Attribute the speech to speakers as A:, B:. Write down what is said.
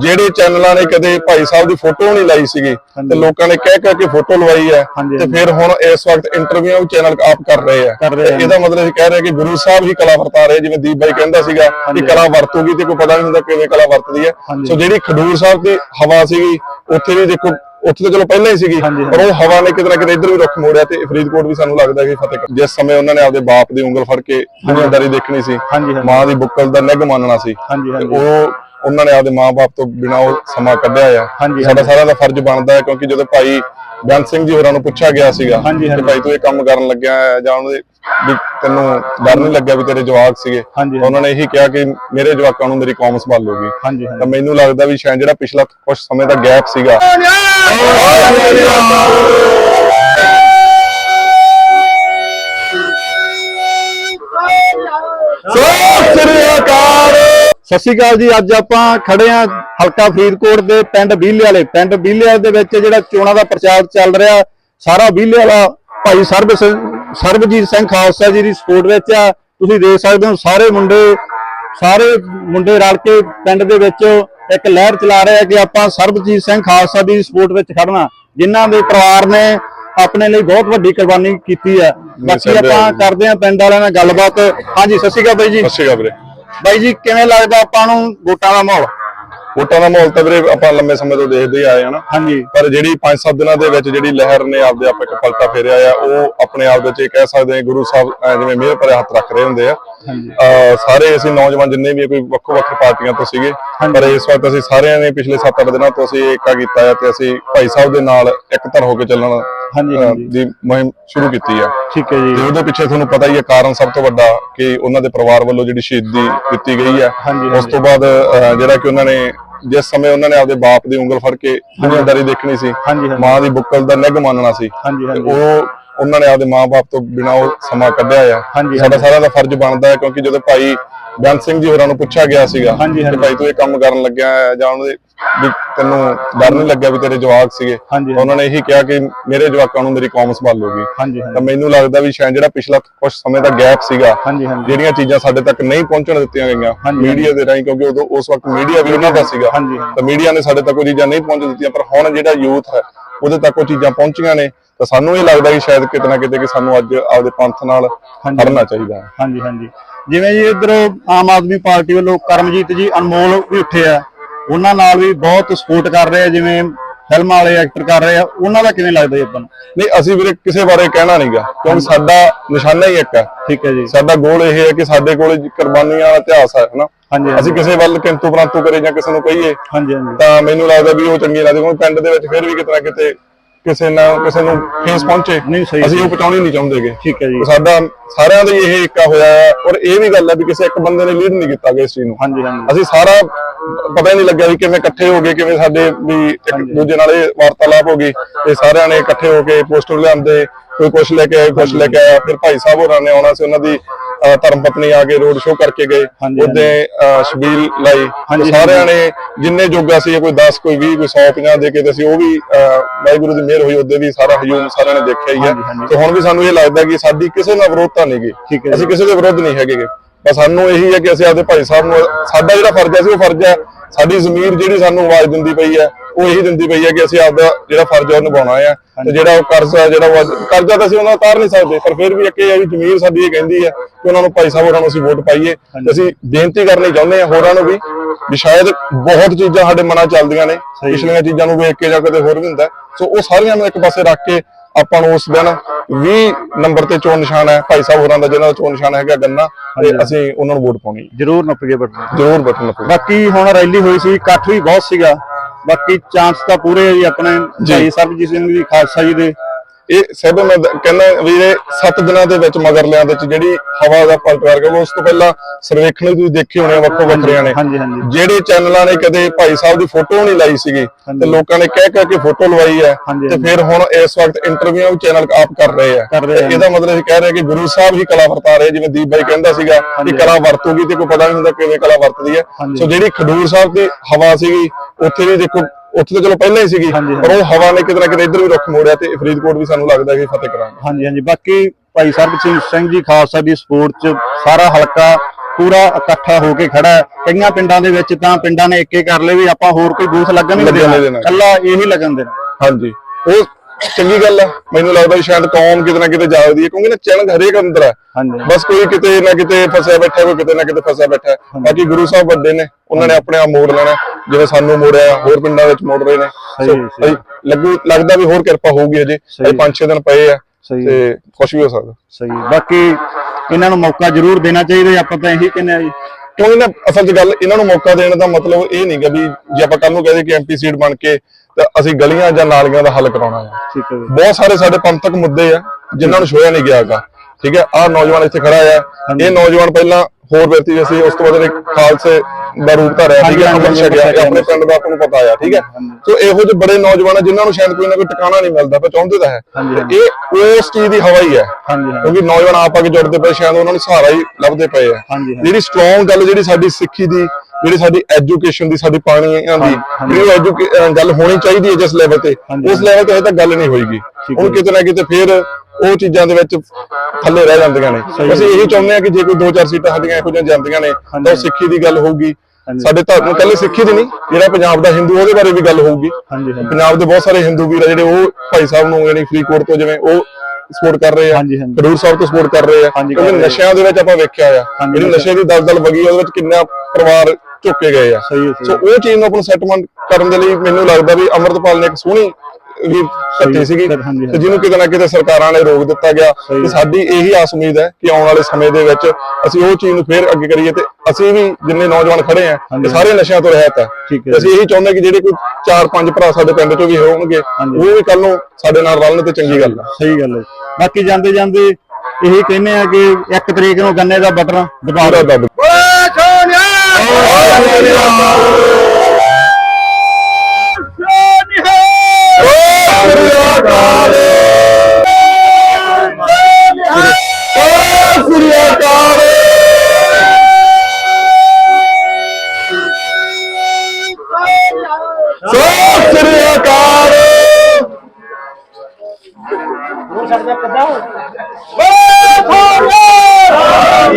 A: ਜਿਹੜੇ ਚੈਨਲਾਂ ਨੇ ਕਦੇ ਭਾਈ ਸਾਹਿਬ ਦੀ ਫੋਟੋ ਨਹੀਂ ਲਾਈ ਸੀਗੀ ਤੇ ਲੋਕਾਂ ਨੇ ਕਹਿ ਕਹਿ ਕੇ ਫੋਟੋ ਲਵਾਈ ਹੈ ਤੇ ਫਿਰ ਹੁਣ ਇਸ ਵਕਤ ਇੰਟਰਵਿਊ ਚੈਨਲ ਆਪ ਕਰ ਰਹੇ ਆ। ਇਹਦਾ ਮਤਲਬ ਇਹ ਕਹਿ ਰਹੇ ਕਿ ਗੁਰੂ ਸਾਹਿਬ ਹੀ ਕਲਾ ਵਰਤਾ ਰਹੇ ਜਿਵੇਂ ਦੀਪ ਬਾਈ ਕਹਿੰਦਾ ਸੀਗਾ ਕਿ ਕਲਾ ਵਰਤੂਗੀ ਤੇ ਕੋਈ ਪਤਾ ਨਹੀਂ ਹੁੰਦਾ ਕਿਵੇਂ ਕਲਾ ਵਰਤਦੀ ਹੈ। ਸੋ ਜਿਹੜੀ ਖਡੂਰ ਸਾਹਿਬ ਦੀ ਹਵਾ ਸੀਗੀ ਉੱਥੇ ਵੀ ਦੇਖੋ ਉੱਥੇ ਤਾਂ ਚਲੋ ਪਹਿਲਾਂ ਹੀ ਸੀਗੀ ਪਰ ਉਹ ਹਵਾ ਨੇ ਕਿਤੇ ਨਾ ਕਿਤੇ ਇੱਧਰ ਵੀ ਰੁੱਖ ਮੋੜਿਆ ਤੇ ਫਰੀਦਕੋਟ ਵੀ ਸਾਨੂੰ ਲੱਗਦਾ ਕਿ ਫਤਿਹ ਜਿਸ ਸਮੇਂ ਉਹਨਾਂ ਨੇ ਆਪਦੇ ਬਾਪ ਦੀ ਉਂਗਲ ਫੜ ਕੇ ਦੁਨੀਆਦਾਰੀ ਦੇਖਣੀ ਸੀ ਮਾਂ ਦੀ ਬੁੱਕਲ ਦਾ ਨਿੱਘ ਮੰਨਣਾ ਸੀ ਉਹ ਉਹਨਾਂ ਨੇ ਆਪਦੇ ਮਾਪੇ ਤੋਂ ਬਿਨਾਂ ਉਹ ਸਮਾਂ ਕੱਢਿਆ ਆ।
B: ਹਾਂਜੀ,
A: ਸਾਡਾ ਸਾਰਿਆਂ ਦਾ ਫਰਜ਼ ਬਣਦਾ ਹੈ ਕਿਉਂਕਿ ਜਦੋਂ ਭਾਈ ਬੇਅੰਤ ਸਿੰਘ ਜੀ ਹੋਰਾਂ ਨੂੰ ਪੁੱਛਿਆ ਗਿਆ ਸੀਗਾ ਕਿ। ਭਾਈ ਤੂੰ ਇਹ ਕੰਮ ਕਰਨ ਲੱਗਿਆ ਹੈ ਜਾਂ ਉਹਦੇ ਵੀ ਤੈਨੂੰ ਡਰ ਨਹੀਂ ਲੱਗਿਆ ਵੀ ਤੇਰੇ ਜਵਾਕ ਸੀਗੇ? ਉਹਨਾਂ ਨੇ ਇਹੀ ਕਿਹਾ ਕਿ ਮੇਰੇ ਜਵਾਕਾਂ ਨੂੰ ਮੇਰੀ ਕੌਮ ਸੰਭਾਲੂਗੀ
B: ਹਾਂਜੀ
A: ਤਾਂ ਮੈਨੂੰ ਲੱਗਦਾ ਵੀ ਸ਼ਾਇਦ ਜਿਹੜਾ ਪਿਛਲਾ ਕੁਝ ਸਮੇਂ ਦਾ ਗੈਪ ਸੀਗਾ ਸਤਿ ਸ੍ਰੀ ਅਕਾਲ।
B: ਸਤਿ ਸ਼੍ਰੀ ਅਕਾਲ ਜੀ ਅੱਜ ਆਪਾਂ ਖੜੇ ਆ ਹਲਕਾ ਫਰੀਦਕੋਟ ਦੇ ਪਿੰਡ ਬੀਲੇ ਵਾਲੇ ਪਿੰਡ ਬੀਲੇ ਵਾਲੇ ਦੇ ਵਿੱਚ ਜਿਹੜਾ ਚੋਣਾਂ ਦਾ ਪ੍ਰਚਾਰ ਚੱਲ ਰਿਹਾ ਸਾਰਾ ਬੀਲੇ ਵਾਲਾ ਭਾਈ ਸਰਬ ਸਰਬਜੀਤ ਸਿੰਘ ਖਾਲਸਾ ਜੀ ਦੀ ਸਪੋਰਟ ਵਿੱਚ ਆ। ਤੁਸੀਂ ਦੇਖ ਸਕਦੇ ਹੋ ਸਾਰੇ ਮੁੰਡੇ ਸਾਰੇ ਮੁੰਡੇ ਰਲ ਕੇ ਪਿੰਡ ਦੇ ਵਿੱਚ ਇੱਕ ਲਹਿਰ ਚਲਾ ਰਹੇ ਆ ਕਿ ਆਪਾਂ ਸਰਬਜੀਤ ਸਿੰਘ ਖਾਲਸਾ ਦੀ ਸਪੋਰਟ ਵਿੱਚ ਖੜਨਾ। ਜਿਨ੍ਹਾਂ ਦੇ ਪਰਿਵਾਰ ਨੇ ਆਪਣੇ ਲਈ ਬਹੁਤ ਵੱਡੀ ਕੁਰਬਾਨੀ ਕੀਤੀ ਹੈ ਬਾਕੀ ਆਪਾਂ ਕਰਦੇ ਆ ਪਿੰਡ ਵਾਲਿਆਂ ਨਾਲ ਗੱਲਬਾਤ। ਹਾਂਜੀ ਸਤਿ ਸ਼੍ਰੀ ਅਕਾਲ ਬਾਈ ਜੀ।
A: ਸਤਿ ਸ਼੍ਰੀ ਅਕਾਲ ਵੀਰੇ।
B: ਬਾਈ ਜੀ ਕਿਵੇਂ ਲੱਗਦਾ ਆਪਾਂ ਨੂੰ ਵੋਟਾਂ ਦਾ ਮਾਹੌਲ?
A: ਵੋਟਾਂ ਦਾ ਮਾਹੌਲ ਤਾਂ ਵੀਰੇ ਆਪਾਂ ਲੰਮੇ ਸਮੇਂ ਤੋਂ ਦੇਖਦੇ ਆਏ ਹਾਂ
B: ਹਾਂਜੀ।
A: ਪਰ ਜਿਹੜੀ 5-7 ਦਿਨਾਂ ਦੇ ਵਿੱਚ ਜਿਹੜੀ ਲਹਿਰ ਨੇ ਆਪਦੇ ਆਪ ਇੱਕ ਪਲਟਾ ਫੇਰਿਆ ਆ ਉਹ ਆਪਣੇ ਆਪ ਦੇ ਵਿੱਚ ਇਹ ਕਹਿ ਸਕਦੇ ਹਾਂ ਗੁਰੂ ਸਾਹਿਬ ਜਿਵੇਂ ਮਿਹਰ ਭਰੇ ਹੱਥ ਰੱਖ ਰਹੇ ਹੁੰਦੇ ਆ। ਸਾਰੇ ਅਸੀਂ ਨੌਜਵਾਨ ਜਿੰਨੇ ਵੀ ਆ, ਕੋਈ ਵੱਖੋ ਵੱਖ ਪਾਰਟੀਆਂ ਤੋਂ ਸੀਗੇ। ਪਰ ਇਸ ਵਕਤ ਅਸੀਂ ਸਾਰਿਆਂ ਨੇ ਪਿਛਲੇ 7-8 ਦਿਨਾਂ ਤੋਂ ਅਸੀਂ ਏਕਾ ਕੀਤਾ ਹੈ ਤੇ ਅਸੀਂ ਭਾਈ ਸਾਹਿਬ ਦੇ ਨਾਲ ਇਕਤਰ ਹੋ ਕੇ ਚੱਲਣ
B: ਹਾਂਜੀ ਹਾਂਜੀ।
A: ਦੀ ਮੁਹਿੰਮ ਸ਼ੁਰੂ ਕੀਤੀ ਆ।
B: ਠੀਕ ਹੈ
A: ਤੇ
B: ਜੀ
A: ਉਹਦੇ ਪਿੱਛੇ ਤੁਹਾਨੂੰ ਪਤਾ ਹੀ ਹੈ ਕਾਰਨ ਸਭ ਤੋਂ ਵੱਡਾ ਕਿ ਉਹਨਾਂ ਦੇ ਪਰਿਵਾਰ ਵੱਲੋਂ ਜਿਹੜੀ ਸ਼ਹੀਦੀ ਦਿੱਤੀ ਗਈ
B: ਹਾਂਜੀ,
A: ਉਸ ਤੋਂ ਬਾਅਦ ਜਿਹੜਾ ਕਿ ਉਹਨਾਂ ਨੇ ਜਿਸ ਸਮੇਂ ਉਹਨਾਂ ਨੇ ਆਪਦੇ ਬਾਪ ਦੀ ਉਂਗਲ ਫੜ ਕੇ ਦੁਨੀਆਦਾਰੀ ਦੇਖਣੀ ਸੀ ਮਾਂ ਦੀ ਬੁੱਕਲ ਦਾ ਨਿੱਘ ਮੰਨਣਾ ਸੀ ਉਹ ਉਹਨਾਂ ਨੇ ਆਪਦੇ ਮਾਪੇ ਤੋਂ ਬਿਨਾਂ ਉਹ ਸਮਾਂ ਕੱਢਿਆ ਆ। ਸਾਡਾ ਸਾਰਿਆਂ ਦਾ ਫਰਜ਼ ਬਣਦਾ ਹੈ ਕਿਉਂਕਿ ਜਦੋਂ ਭਾਈ ਬੇਅੰਤ ਸਿੰਘ ਜੀ ਹੋਰਾਂ ਨੂੰ ਪੁੱਛਿਆ ਗਿਆ ਸੀਗਾ ਕਿ। ਭਾਈ ਤੂੰ ਇਹ ਕੰਮ ਕਰਨ ਲੱਗਿਆ ਹੈ ਜਾਂ ਉਹਦੇ ਵੀ ਤੈਨੂੰ ਡਰ ਨਹੀਂ ਲੱਗਿਆ ਵੀ ਤੇਰੇ ਜਵਾਕ ਸੀਗੇ? ਉਹਨਾਂ ਨੇ ਇਹੀ ਕਿਹਾ ਕਿ ਮੇਰੇ ਜਵਾਕਾਂ ਨੂੰ ਮੇਰੀ ਕੌਮ ਸੰਭਾਲੂਗੀ ਤਾਂ ਮੈਨੂੰ ਲੱਗਦਾ ਵੀ ਸ਼ਾਇਦ ਜਿਹੜਾ ਪਿਛਲਾ ਕੁਝ ਸਮੇਂ ਦਾ ਗੈਪ ਸੀਗਾ ਜਿਹੜੀਆਂ ਚੀਜ਼ਾਂ ਸਾਡੇ ਤੱਕ ਨਹੀਂ ਪਹੁੰਚਣ ਦਿੱਤੀਆਂ ਗਈਆਂ। ਮੀਡੀਆ ਦੇ ਰਾਹੀਂ ਕਿਉਂਕਿ ਉਦੋਂ ਉਸ ਵਕਤ ਮੀਡੀਆ ਵੀ ਉਹਨਾਂ ਦਾ ਸੀਗਾ। ਤਾਂ ਮੀਡੀਆ ਨੇ ਸਾਡੇ ਤੱਕ ਉਹ ਚੀਜ਼ਾਂ ਨਹੀਂ ਪਹੁੰਚ ਦਿੱਤੀਆਂ ਪਰ ਹੁਣ ਜਿਹੜਾ ਯੂਥ ਹੈ ਉਹਦੇ ਤੱਕ ਉਹ ਚੀਜ਼ਾਂ ਪਹੁੰਚੀਆਂ ਨੇ। ਤਾਂ ਸਾਨੂੰ ਇਹ ਲੱਗਦਾ ਕਿ ਸ਼ਾਇਦ ਕਿਤੇ ਨਾ ਕਿਤੇ ਕਿ ਸਾਨੂੰ ਅੱਜ ਆਪਦੇ ਪੰਥ ਨਾਲ। ਖੜਨਾ ਚਾਹੀਦਾ
B: ਹਾਂਜੀ ਹਾਂਜੀ। ਜਿਵੇਂ ਜੀ ਇਧਰ ਆਮ ਆਦਮੀ ਪਾਰਟੀ ਵੱਲੋਂ ਕਰਮਜੀਤ ਜੀ ਅਨਮੋਲ ਵੀ ਉੱਠੇ ਆ। ਉਹਨਾਂ ਨਾਲ ਵੀ ਬਹੁਤ ਸਪੋਰਟ ਕਰ ਰਹੇ ਆ ਜਿਵੇਂ ਫਿਲਮਾਂ ਵਾਲੇ ਐਕਟਰ ਕਰ ਰਹੇ ਆ ਉਹਨਾਂ ਦਾ ਕਿਵੇਂ ਲੱਗਦਾ ਜੀ ਆਪਾਂ ਨੂੰ?
A: ਨਹੀਂ ਅਸੀਂ ਵੀਰੇ ਕਿਸੇ ਬਾਰੇ ਕਹਿਣਾ ਨਹੀਂਗਾ ਕਿਉਂਕਿ ਸਾਡਾ ਨਿਸ਼ਾਨਾ ਹੀ ਇੱਕ ਹੈ
B: ਠੀਕ ਹੈ ਜੀ।
A: ਸਾਡਾ ਗੋਲ ਇਹ ਹੈ ਕਿ ਸਾਡੇ ਕੋਲ ਕੁਰਬਾਨੀਆਂ ਦਾ ਇਤਿਹਾਸ ਹੈ ਹਨਾ?
B: ਹਾਂਜੀ
A: ਅਸੀਂ ਕਿਸੇ ਵੱਲ ਕਿੰਤੂ ਪ੍ਰੰਤੂ ਕਰੇ ਜਾਂ ਕਿਸੇ ਨੂੰ ਕਹੀਏ
B: ਹਾਂਜੀ ਹਾਂਜੀ।
A: ਤਾਂ ਮੈਨੂੰ ਲੱਗਦਾ ਵੀ ਉਹ ਚੰਗੀ ਲੱਗਦੀ ਕਿਉਂਕਿ ਪਿੰਡ ਦੇ ਵਿੱਚ ਫਿਰ ਵੀ ਕਿਤੇ ਨਾ ਕਿਤੇ ਕਿਸੇ ਨਾ ਕਿਸੇ ਨੂੰ ਫੇਸ ਪਹੁੰਚੇ
B: ਨਹੀਂ ਸਹੀ
A: ਅਸੀਂ ਉਹ ਪਹੁੰਚਾਉਣੀ ਨਹੀਂ ਚਾਹੁੰਦੇਗੇ
B: ਠੀਕ ਹੈ ਜੀ।
A: ਸਾਡਾ ਸਾਰਿਆਂ ਦਾ ਹੀ ਇਹ ਏਕਾ ਹੋਇਆ ਹੈ ਔਰ ਇਹ ਵੀ ਗੱਲ ਹੈ ਵੀ ਕਿਸੇ ਇੱਕ ਬੰਦੇ ਨੇ ਲੀਡ ਨਹੀਂ ਕੀਤਾ ਗਿਆ ਇਸ ਚੀਜ਼ ਨੂੰ।
B: ਹਾਂਜੀ ਹਾਂਜੀ।
A: ਅਸੀਂ ਸਾਰਾ ਪਤਾ ਹੀ ਨਹੀਂ ਲੱਗਿਆ ਵੀ ਕਿਵੇਂ ਇਕੱਠੇ ਹੋ ਗਏ ਕਿਵੇਂ ਸਾਡੇ ਵੀ ਇੱਕ ਦੂਜੇ ਨਾਲ ਇਹ ਵਾਰਤਾਲਾਪ ਹੋ ਗਈ ਤੇ ਸਾਰਿਆਂ ਨੇ ਇਕੱਠੇ ਹੋ ਕੇ ਪੋਸਟਰ ਲਿਆਂਦੇ ਕੋਈ ਕੁਛ ਲੈ ਕੇ ਆਇਆ ਕੁਛ ਲੈ ਕੇ ਆਇਆ। ਫਿਰ ਭਾਈ ਸਾਹਿਬ ਹੋਰਾਂ ਨੇ ਆਉਣਾ ਸੀ ਉਹਨਾਂ ਦੀ ਧਰਮ ਪਤਨੀ ਆ ਕੇ ਰੋਡ ਸ਼ੋਅ ਕਰਕੇ ਗਏ। ਉਹਦੇ ਸ਼ਬੀਲ ਲਾਈ। ਸਾਰਿਆਂ ਨੇ ਜਿੰਨੇ ਜੋਗਾ ਸੀ ਕੋਈ 10 ਕੋਈ 20 ਕੋਈ 100 50 ਦੇ ਕੇ ਤੇ ਅਸੀਂ ਉਹ ਵੀ ਵਾਹਿਗੁਰੂ ਦੀ ਮਿਹਰ ਹੋਈ ਉਹਦੇ ਵੀ ਸਾਰਾ ਹਜੂਮ ਸਾਰਿਆਂ ਨੇ ਦੇਖਿਆ ਹੀ ਹੈ। ਤੇ ਹੁਣ ਵੀ ਸਾਨੂੰ ਇਹ ਲੱਗਦਾ ਕਿ ਸਾਡੀ ਕਿਸੇ ਨਾਲ ਵਿਰੋਧਤਾ ਨਹੀਂ ਗੀ।
B: ਠੀਕ ਹੈ ਜੀ।
A: ਅਸੀਂ ਕਿਸੇ ਦੇ ਵਿਰੁੱਧ ਨਹੀਂ ਹੈਗੇ। ਬਸ ਸਾਨੂੰ ਇਹੀ ਹੈ ਕਿ ਅਸੀਂ ਆਪਦੇ ਭਾਈ ਸਾਹਿਬ ਨੂੰ ਸਾਡਾ ਜਿਹੜਾ ਫਰਜ਼ ਹੈ ਸੀ ਉਹ ਫਰਜ਼ ਹੈ। ਸਾਡੀ ਜ਼ਮੀਰ ਜਿਹੜੀ ਸਾਨੂੰ ਆਵਾਜ਼ ਦਿੰਦੀ ਪਈ ਹੈ ਉਹ ਇਹੀ ਦਿੰਦੀ ਪਈ ਹੈ ਕਿ ਅਸੀਂ ਆਪਦਾ ਜਿਹੜਾ ਫਰਜ਼ ਹੈ ਉਹ ਨਿਭਾਉਣਾ ਹੈ ਤੇ ਜਿਹੜਾ ਉਹ ਕਰਜ਼ਾ ਜਿਹੜਾ ਕਰਜ਼ਾ ਤਾਂ ਅਸੀਂ ਉਹਨਾਂ ਦਾ ਉਤਾਰ ਨਹੀਂ ਸਕਦੇ ਪਰ ਫਿਰ ਵੀ ਇੱਕ ਇਹ ਹੈ ਵੀ ਜ਼ਮੀਰ ਸਾਡੀ ਇਹ ਕਹਿੰਦੀ ਹੈ ਕਿ ਉਹਨਾਂ ਨੂੰ ਭਾਈ ਸਾਹਿਬ ਹੋਰਾਂ ਨੂੰ ਅਸੀਂ ਵੋਟ ਪਾਈਏ। ਤੇ ਅਸੀਂ ਬੇਨਤੀ ਕਰਨੀ ਚਾਹੁੰਦੇ ਹਾਂ ਹੋਰਾਂ ਨੂੰ ਵੀ ਵੀ ਸ਼ਾਇਦ ਬਹੁਤ ਚੀਜ਼ਾਂ ਸਾਡੇ ਮਨਾਂ ਚੱਲਦੀਆਂ ਨੇ ਪਿਛਲੀਆਂ ਚੀਜ਼ਾਂ ਨੂੰ ਵੇਖ ਕੇ ਜਾਂ ਕਿਤੇ ਹੋਰ ਵੀ ਹੁੰਦਾ। ਸੋ ਉਹ ਸਾਰੀਆਂ ਨੂੰ ਇੱਕ ਪਾਸੇ ਰੱਖ ਕੇ ਆਪਾਂ ਨੂੰ ਉਸ ਦਿਨ 20 ਨੰਬਰ ਤੇ ਚੋਣ ਨਿਸ਼ਾਨ ਹੈ ਭਾਈ ਸਾਹਿਬ ਹੋਰਾਂ ਦਾ ਜਿਹਨਾਂ ਦਾ ਚੋਣ ਨਿਸ਼ਾਨ ਹੈਗਾ ਗੰਨਾ ਤੇ ਅਸੀਂ ਉਹਨਾਂ ਨੂੰ ਵੋਟ ਪਾਉਣੀ।
B: ਜਰੂਰ ਨੱਪਗੇ ਬਟਨ
A: ਜ਼ਰੂਰ ਬਟਨ ਨੱਪੋ।
B: ਬਾਕੀ ਹੁਣ ਰੈਲੀ ਹੋਈ ਸੀ ਇਕੱਠ ਵੀ ਬਹੁਤ ਸੀਗਾ ਬਾਕੀ ਚਾਂਸ ਤਾਂ ਪੂਰੇ ਆ ਜੀ ਆਪਣੇ ਭਾਈ ਸਰਬਜੀਤ ਸਿੰਘ ਜੀ ਖਾਲਸਾ ਜੀ ਦੇ।
A: ਇਹ ਸਭ ਮੈਂ ਕਹਿੰਦਾ ਵੀ ਇਹ 7 ਦਿਨਾਂ ਦੇ ਵਿੱਚ ਮਗਰਲਿਆਂ ਦੇ ਵਿੱਚ ਜਿਹੜੀ ਹਵਾ ਦਾ ਪਲਟਵਾਰ ਕਰ ਉਸ ਤੋਂ ਪਹਿਲਾਂ ਸਰਵੇਖਣ ਵੀ ਤੁਸੀਂ ਦੇਖੇ ਹੋਣੇ ਵੱਖੋ ਵੱਖਰਿਆਂ ਨੇ।
B: ਹਾਂਜੀ ਹਾਂਜੀ
A: ਜਿਹੜੇ ਚੈਨਲਾਂ ਨੇ ਕਦੇ ਭਾਈ ਸਾਹਿਬ ਦੀ ਫੋਟੋ ਨਹੀਂ ਲਾਈ ਸੀਗੀ ਤੇ ਲੋਕਾਂ ਨੇ ਕਹਿ ਕਹਿ ਕੇ ਫੋਟੋ ਲਵਾਈ ਹੈ ਤੇ ਫਿਰ ਹੁਣ ਇਸ ਵਕਤ ਇੰਟਰਵਿਊ ਚੈਨਲ ਆਪ ਕਰ ਰਹੇ ਆ। ਇਹਦਾ ਮਤਲਬ ਇਹ ਕਹਿ ਰਹੇ ਕਿ ਗੁਰੂ ਸਾਹਿਬ ਹੀ ਕਲਾ ਵਰਤਾ ਰਹੇ ਜਿਵੇਂ ਦੀਪ ਬਾਈ ਕਹਿੰਦਾ ਸੀਗਾ ਕਿ ਕਲਾ ਵਰਤੂਗੀ ਤੇ ਕੋਈ ਪਤਾ ਨਹੀਂ ਹੁੰਦਾ ਕਿਵੇਂ ਕਲਾ ਵਰਤਦੀ ਹੈ। ਸੋ ਜਿਹੜੀ ਖਡੂਰ ਸਾਹਿਬ ਦੀ ਹਵਾ ਸੀਗੀ ਉੱਥੇ ਵੀ ਦੇਖੋ ਉੱਥੇ ਤਾਂ ਚਲੋ ਪਹਿਲਾਂ ਹੀ ਸੀਗੀ।
B: ਹਾਂਜੀ,
A: ਪਰ ਉਹ ਹਵਾ ਨੇ ਕਿਤੇ ਨਾ ਕਿਤੇ ਇੱਧਰ ਵੀ ਰੁੱਖ ਮੋੜਿਆ ਤੇ ਫਰੀਦਕੋਟ ਵੀ ਸਾਨੂੰ ਲੱਗਦਾ ਕਿ ਫਤਿਹ ਕਰਾਂਗੇ।
B: ਹਾਂਜੀ ਹਾਂਜੀ। ਬਾਕੀ ਭਾਈ ਸਰਬਜੀਤ ਸਿੰਘ ਜੀ ਖਾਲਸਾ ਦੀ ਸਪੋਰਟ ਚ ਸਾਰਾ ਹਲਕਾ ਪੂਰਾ ਇਕੱਠਾ ਹੋ ਕੇ ਖੜਾ ਹੈ। ਕਈਆਂ ਪਿੰਡਾਂ ਦੇ ਵਿੱਚ ਤਾਂ ਪਿੰਡਾਂ ਨੇ ਇੱਕੇ ਕਰ ਲਏ ਵੀ ਆਪਾਂ ਹੋਰ ਕੋਈ ਬੂਥ ਲੱਗਣ ਨਹੀਂ
A: ਲੱਗਣ ਨਹੀਂ
B: ਦੇਣਾ।
A: ਦੇਣਾ।
B: ਕੱਲਾ ਇਹੀ ਲੱਗਣ ਦੇਣਾ।
A: ਹਾਂਜੀ। ਉਹ ਚੰਗੀ ਗੱਲ ਹੈ। ਮੈਨੂੰ ਲੱਗਦਾ ਵੀ ਸ਼ਾਇਦ ਕੌਮ ਕਿਤੇ ਨਾ ਕਿਤੇ ਜਾਗਦੀ ਹੈ ਕਿਉਂਕਿ ਨਾ ਚੈਨਲ ਹਰੇਕ ਅੰਦਰ ਹੈ।
B: ਹਾਂਜੀ।
A: ਬਸ ਕੋਈ ਕਿਤੇ ਨਾ ਕਿਤੇ ਫਸਿਆ ਬੈਠਾ ਕੋਈ ਕਿਤੇ ਨਾ ਕਿਤੇ ਫਸਿਆ ਬੈਠਾ ਹੈ। ਬਾਕੀ ਗੁਰੂ ਸਾਹਿਬ ਵੱਡੇ ਨੇ ਉਹਨਾਂ ਨੇ ਆਪਣੇ ਆਪ ਮੋੜ ਲੈਣਾ ਹੈ। ਜਿਵੇਂ ਸਾਨੂੰ ਮੋੜਿਆ ਹੋਰ ਪਿੰਡਾਂ ਵਿੱਚ ਮੋੜ ਰਹੇ ਨੇ।
B: ਸਹੀ,
A: ਸੋ। ਅਸੀਂ ਲੱਗੂ ਲੱਗਦਾ ਵੀ ਹੋਰ ਕਿਰਪਾ ਹੋਊਗੀ ਅਜੇ ਅਜੇ 5-6 ਦਿਨ ਪਏ ਆ। ਤੇ ਕੁਝ ਵੀ ਹੋ ਸਕਦਾ।
B: ਸਹੀ। ਬਾਕੀ ਇਹਨਾਂ ਨੂੰ ਮੌਕਾ ਜ਼ਰੂਰ ਦੇਣਾ ਚਾਹੀਦਾ ਆਪਾਂ ਤਾਂ ਇਹੀ ਕਹਿੰਦੇ ਆ ਜੀ।
A: ਕਿਉਂਕਿ ਨਾ ਅਸਲ 'ਚ ਗੱਲ ਇਹਨਾਂ ਨੂੰ ਮੌਕਾ ਦੇਣ ਦਾ ਮਤਲਬ ਇਹ ਨਹੀਂਗਾ ਵੀ ਜੇ ਆਪਾਂ ਕੱਲ ਨੂੰ ਕਹਦੇ ਕਿ ਐਮਪੀ ਸੀਟ ਬਣ ਕੇ ਤਾਂ ਅਸੀਂ ਗਲੀਆਂ ਜਾਂ ਨਾਲੀਆਂ ਦਾ ਹੱਲ ਕਰਾਉਣਾ ਹੈ
B: ਠੀਕ ਹੈ
A: ਬਹੁਤ ਸਾਰੇ ਸਾਡੇ ਪੰਥਕ ਮੁੱਦੇ ਆ ਜਿਨ੍ਹਾਂ ਨੂੰ ਛੋਇਆ ਨਹੀਂ ਗਿਆਗਾ ਠੀਕ ਹੈ ਆਹ ਨੌਜਵਾਨ ਇੱਥੇ ਖੜਾ ਆ। ਇਹ ਨੌਜਵਾਨ ਪਹਿਲਾਂ ਹੋਰ ਵਿਅਕਤੀ ਸੀ ਉਸ ਤੋਂ ਬਾਅਦ ਇੱਕ ਖਾਲਸੇ ਦਾ ਰੂਪ ਧਾਰਿਆ ਠੀਕ ਹੈ ਅੰਮ੍ਰਿਤ ਛਕਿਆ ਇਹ। ਆਪਣੇ ਪਿੰਡ ਦਾ ਆਪਾਂ ਨੂੰ ਪਤਾ ਆ ਠੀਕ ਹੈ ਸੋ ਇਹੋ ਜਿਹੇ ਬੜੇ ਨੌਜਵਾਨ ਆ ਜਿਨ੍ਹਾਂ ਨੂੰ ਸ਼ਾਇਦ ਕੋਈ ਨਾ ਕੋਈ ਟਿਕਾਣਾ ਨਹੀਂ ਮਿਲਦਾ ਪਰ ਚਾਹੁੰਦੇ ਤਾਂ ਹੈ ਤੇ ਇਹ ਉਸ ਚੀਜ਼ ਦੀ ਹਵਾ ਹੀ ਹੈ ਕਿਉਂਕਿ ਨੌਜਵਾਨ ਆਪ ਆ ਕੇ ਜੁੜਦੇ ਪਏ ਸ਼ਾਇਦ ਉਹਨਾਂ ਨੂੰ ਸਹਾਰਾ ਹੀ ਲੱਭਦੇ ਪਏ ਆ। ਜਿਹੜੀ ਸਟਰੋਂਗ ਗੱਲ ਜਿਹੜੀ ਸਾਡੀ ਸਿੱਖੀ ਦੀ ਜਿਹੜੀ ਸਾਡੀ ਐਜੂਕੇਸ਼ਨ ਦੀ ਸਾਡੀ ਪਾਣੀਆਂ ਦੀ। ਜਿਹੜੀ ਗੱਲ ਹੋਣੀ ਚਾਹੀਦੀ ਹੈ ਜਿਸ ਲੈਵਲ ਤੇ। ਉਸ ਲੈਵਲ ਤੇ ਹਜੇ ਤੱਕ ਗੱਲ ਨਹੀਂ ਹੋਈਗੀ
B: ਠੀਕ ਹੈ।
A: ਹੁਣ ਕਿਤੇ ਨਾ ਕਿਤੇ ਫੇਰ ਉਹ ਚੀਜ਼ਾਂ ਦੇ ਵਿੱਚ ਥੱਲੇ ਰਹਿ ਜਾਂਦੀਆਂ ਨੇ। ਅਸੀਂ ਇਹੀ ਚਾਹੁੰਦੇ ਹਾਂ ਕਿ ਜੇ ਕੋਈ ਦੋ ਚਾਰ ਸੀਟਾਂ ਸਾਡੀਆਂ ਇਹੋ ਜਿਹੀਆਂ ਜਾਂਦੀਆਂ ਨੇ ਤਾਂ ਸਿੱਖੀ ਦੀ ਗੱਲ ਹੋਊਗੀ। ਸਾਡੇ ਧਰਮ ਕੱਲੇ ਸਿੱਖੀ ਦੀ ਨਹੀਂ ਜਿਹੜਾ ਪੰਜਾਬ ਦਾ ਹਿੰਦੂ ਉਹਦੇ ਬਾਰੇ ਵੀ ਗੱਲ ਹੋਊਗੀ। ਪੰਜਾਬ ਦੇ ਬਹੁਤ ਸਾਰੇ ਹਿੰਦੂ ਵੀਰ ਆ ਜਿਹੜੇ ਉਹ ਭਾਈ ਸਾਹਿਬ ਨੂੰ ਯਾਨੀ ਫਰੀਦਕੋਟ ਤੋਂ ਜਿਵੇਂ ਉਹ ਸਪੋਰਟ ਕਰ ਰਹੇ ਆ। ਖਡੂਰ ਸਾਹਿਬ ਤੋਂ ਸਪੋਰਟ ਕਰ ਰਹੇ ਆ। ਕਿਉਂਕਿ
B: ਆ।
A: ਨਸ਼ਿਆਂ ਦੇ ਵਿੱਚ ਆਪਾਂ ਵੇਖਿਆ ਆ। ਜਿਹੜੀ ਨਸ਼ੇ। ਦੀ ਦਲਦਲ ਵਗੀ ਉਹਦੇ ਵਿੱਚ ਕਿੰਨਾ ਪਰਿਵਾਰ ਝੁੱਕੇ ਗਏ ਆ। ਸੋ ਉਹ ਚੀਜ਼ ਨੂੰ ਆਪਾਂ ਸੈਟਲਮੈਂਟ ਕਰਨ ਦੇ ਲਈ ਮੈਨੂੰ ਲੱਗਦਾ ਵੀ ਅਮਰਤਪਾਲ ਨੇ ਇੱਕ ਸੋਹਣੀ ਵੀ ਕੱਟੀ ਸੀਗੀ। ਤੇ ਜਿਹਨੂੰ ਕਿਤੇ ਨਾ ਕਿਤੇ ਸਰਕਾਰਾਂ ਨੇ ਰੋਕ ਦਿੱਤਾ ਗਿਆ। ਤੇ ਸਾਡੀ ਇਹੀ ਆਸ ਉਮੀਦ ਹੈ ਕਿ ਆਉਣ ਵਾਲੇ ਸਮੇਂ ਦੇ ਵਿੱਚ ਅਸੀਂ ਉਹ ਚੀਜ਼ ਨੂੰ ਫੇਰ ਅੱਗੇ ਕਰੀਏ ਤੇ ਅਸੀਂ ਵੀ ਜਿੰਨੇ ਨੌਜਵਾਨ ਖੜੇ ਆ ਤੇ ਸਾਰੇ ਨਸ਼ਿਆਂ ਤੋਂ ਰਹਿਤ ਤੇ ਅਸੀਂ ਇਹੀ ਚਾਹੁੰਦੇ ਕਿ ਜਿਹੜੇ ਕੋਈ ਚਾਰ ਪੰਜ ਭਰਾ ਸਾਡੇ ਪਿੰਡ ਚੋਂ ਵੀ ਹੋਣਗੇ ਉਹ ਵੀ ਕੱਲ ਨੂੰ ਸਾਡੇ ਨਾਲ ਰਲਣ ਤੇ ਚੰਗੀ ਗੱਲ ਆ।
B: ਸਹੀ ਗੱਲ ਹੈ। ਬਾਕੀ ਜਾਂਦੇ ਜਾਂਦੇ ਇਹੀ ਕਹਿੰਦੇ ਆ ਕਿ ਇੱਕ ਤਰੀਕ ਨੂੰ ਗੰਨੇ ਦਾ ਬਟਨ ਦਬਾ ਦਿਓ।
A: ਦੱਬ ਸਤਿ ਛੱਡਦਾ ਕੱਢਾ ਹੋ ਓਏ ਫੋਨ ਓਏ